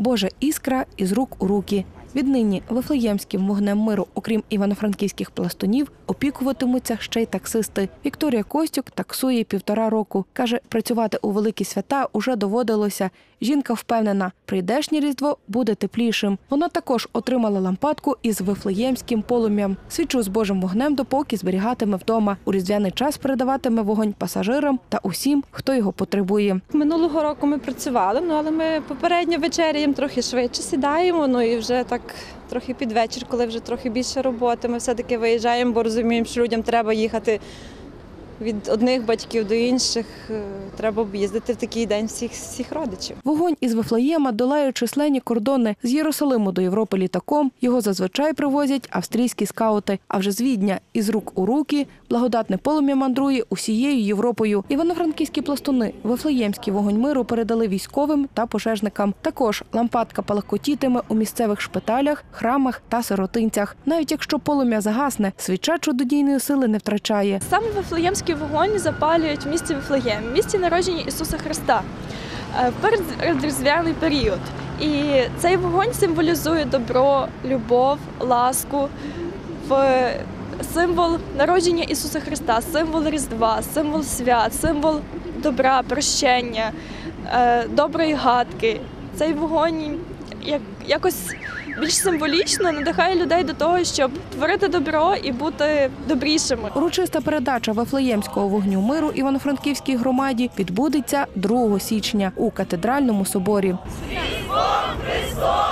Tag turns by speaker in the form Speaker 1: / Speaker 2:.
Speaker 1: Божа іскра із рук у руки. Віднині Вифлеємським вогнем миру, окрім івано-франківських пластунів, опікуватимуться ще й таксисти. Вікторія Костюк таксує півтора року. Каже, працювати у великі свята уже доводилося. Жінка впевнена, прийдешнє різдво буде теплішим. Вона також отримала лампадку із вифлеємським полум'ям. Свічу з Божим вогнем допоки зберігатиме вдома. У різдвяний час передаватиме вогонь пасажирам та усім, хто його потребує.
Speaker 2: Минулого року ми працювали, ну але ми попередньо вечеряємо трохи швидше сідаємо. Ну і вже так трохи під вечір, коли вже трохи більше роботи. Ми все-таки виїжджаємо, бо розуміємо, що людям треба їхати від одних батьків до інших. Е, Треба об'їздити в такий день всіх, всіх родичів.
Speaker 1: Вогонь із Вифлеєма долає численні кордони з Єрусалиму до Європи літаком. Його зазвичай привозять австрійські скаути. А вже з Відня із рук у руки благодатне полум'я мандрує усією Європою. Івано-франківські пластуни Вифлеємський вогонь миру передали військовим та пожежникам. Також лампадка палахкотітиме у місцевих шпиталях, храмах та сиротинцях. Навіть якщо полум'я загасне, свіча чудодійної сили не втрачає.
Speaker 3: Саме Вифлеємський вогонь запалюють в місті Вифлеєм, в місті народження Ісуса Христа е, в передріздвяний період. І цей вогонь символізує добро, любов, ласку, в символ народження Ісуса Христа, символ Різдва, символ свят, символ добра, прощення, е, доброї гадки. Цей вогонь як, якось більш символічно надихає людей до того, щоб творити добро і бути добрішими.
Speaker 1: Урочиста передача Вифлеємського вогню миру Івано-Франківській громаді відбудеться 2 січня у катедральному соборі.
Speaker 4: Христос